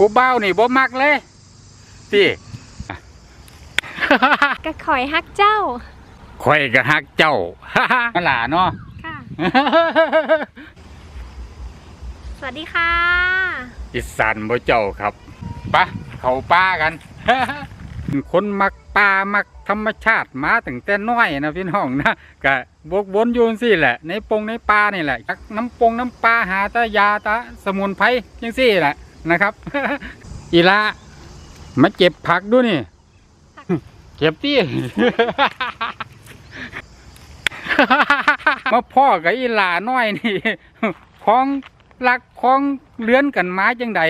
ผู้เบ้านี่บ่มักเลยสิกระข่อยฮักเจ้าข่อยก็ฮักเจ้านั่นล่ะเนาะค่ะ สวัสดีค่ะอีสานบ่เจ้าครับปะเขาป้ากันคนมักป่ามักธรรมชาติมาตั้งแต่น้อยนะพี่น้องนะก็บกวนอยู่สิแหละ ในปงในป่านี่แหละจักน้ำปงน้ำปลาหาตายาตาสมุนไพรยังสิแหละ นะครับ อีละมาเก็บผักดูนี่ เก็บที่ มาพ่อกับอีหลาน้อยนี่ของรักของเลื้อนกันมาจังใด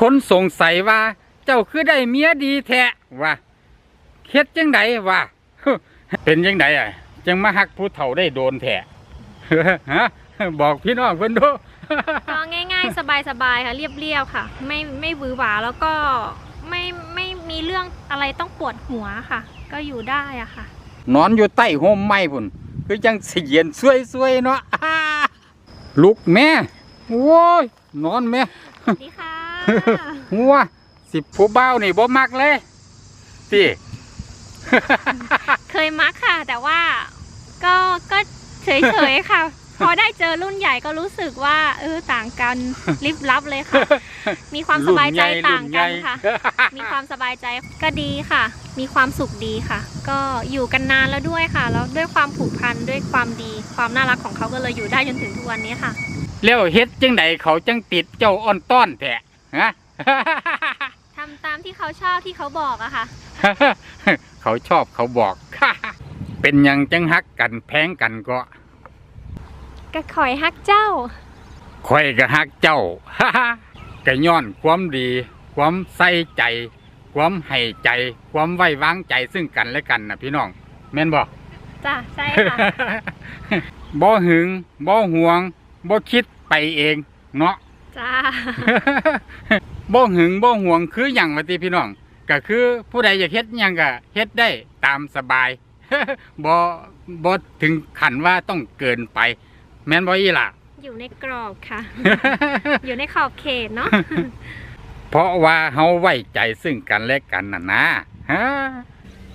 คนสงสัยว่า เจ้าคือได้เมียดีแท้ว่าเฮ็ดจังใดว่าเป็นจังใดอะจังมาหักผู้เฒ่าได้โดนแท้ฮะ บอกพี่น้องเพิ่นดูก็ง่าย ๆ สบายๆค่ะเรียบๆค่ะ ไม่ไม่หวือหวาแล้วก็ไม่ไม่มีเรื่องอะไรต้องปวดหัวค่ะ ก็อยู่ได้อะค่ะ นอนอยู่ใต้โฮมไม้พุ่นคือจังสิเย็นซวยๆเนาะลุกแม่โว้ยนอนแม่สวัสดีค่ะ หัวสิผู้เบ้านี่บ่มักเลยพี่ เคยมักค่ะ แต่ว่าก็ก็เฉยๆค่ะ พอได้เจอรุ่นใหญ่ก็รู้สึกว่า เออต่างกันลิบลับเลยค่ะ มีความสบายใจต่างกันค่ะ มีความสบายใจก็ดีค่ะ มีความสุขดีค่ะ ก็อยู่กันนานแล้วด้วยค่ะ แล้วด้วยความผูกพันด้วยความดี ความน่ารักของเขาก็เลยอยู่ได้จนถึงทุกวันนี้ค่ะ แล้วเฮ็ดจังใดเขาจังติดเจ้าอ้อนต้อนแท้ฮะทำตามที่เขาชอบที่เขาบอกอะค่ะ เขาชอบเขาบอกเป็นหยังจังฮักกันแพงกันก็ กระข่อยฮักเจ้าข่อยก็ฮักเจ้าก็ย้อนความดี ความใส่ใจ ความให้ใจ ความไว้วางใจซึ่งกันและกันนะพี่น้อง แม่นบอก จ้ะใช่ค่ะ บ่หึงบ่ห่วงบ่คิดไปเอง เนาะ จ้า บ่หึงบ่ห่วงคืออย่างว่าติพี่น้อง ก็คือผู้ใดอยากเฮ็ดหยังก็เฮ็ดได้ตามสบาย บ่บ่ถึงขันว่าต้องเกินไป แม่นบ่อีหล่ะ อยู่ในกรอบค่ะ อยู่ในขอบเขตเนาะเพราะว่าเฮาไว้ใจซึ่งกันและกันน่ะนะฮะ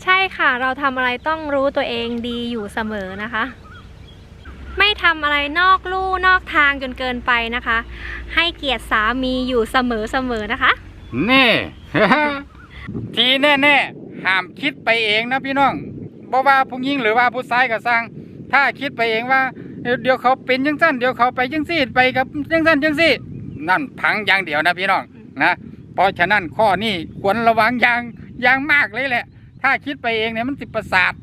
ใช่ค่ะ เราทำอะไรต้องรู้ตัวเองดีอยู่เสมอนะคะ ไม่ทำอะไรนอกลู่นอกทางจนเกินไปนะคะ ให้เกียรติสามีอยู่เสมอเสมอนะคะ นี่ ทีแน่ๆห้ามคิดไปเองนะพี่น้องบ่ว่าผู้หญิงหรือว่าผู้ชายก็สร้าง ถ้าคิดไปเองว่า เดี๋ยวเดี๋ยวเขาเป็นจังซั่นเดี๋ยวเขาไปจังซี่ไปกับจังซั่นจังซี่ นั่นพังอย่างเดียวนะพี่น้องนะเพราะฉะนั้นข้อนี้ควรระวังอย่างอย่างมากเลยแหละ ถ้าคิดไปเองเนี่ยมันสิประสาท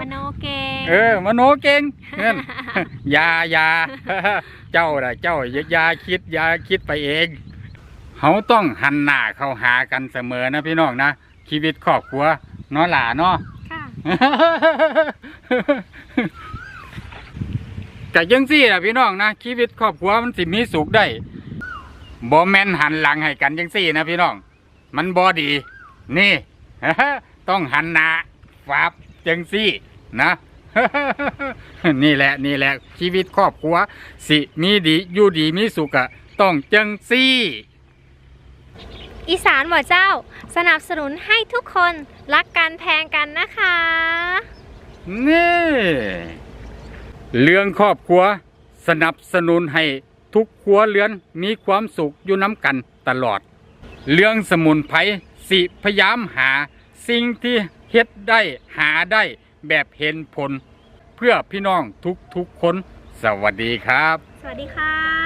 มโนเกงเออมโนเก่งนั่นอยาอยาเจ้าน่ะเจ้าอย่าอย่าคิดอย่าคิดไปเองเขาต้องหันหน้าเข้าหากันเสมอนะพี่น้องนะชีวิตครอบครัวเนาะหล่าเนาะ ค่ะแต่ยังซี่ล่ะพี่น้องนะชีวิตครอบครัวมันสิมีสุขได้บ่แม่นหันหลังให้กันยังซี่นะพี่น้อง มันบ่ดี นี่ต้องหันหน้าฟับจังซี่นะนี่แหละนี่แหละชีวิตครอบครัว สิมีดีอยู่ดีมีสุขอะต้องจังซี่ อีสานหมอเจ้า สนับสนุนให้ทุกคนรักกันแพงกันนะคะ นี่ เรื่องครอบครัวสนับสนุนให้ทุกครัวเรือนมีความสุขอยู่น้ำกันตลอด เรื่องสมุนไพรสิพยายามหาสิ่งที่เฮ็ดได้หาได้แบบเห็นผล เพื่อพี่น้องทุกๆคน สวัสดีครับ สวัสดีค่ะ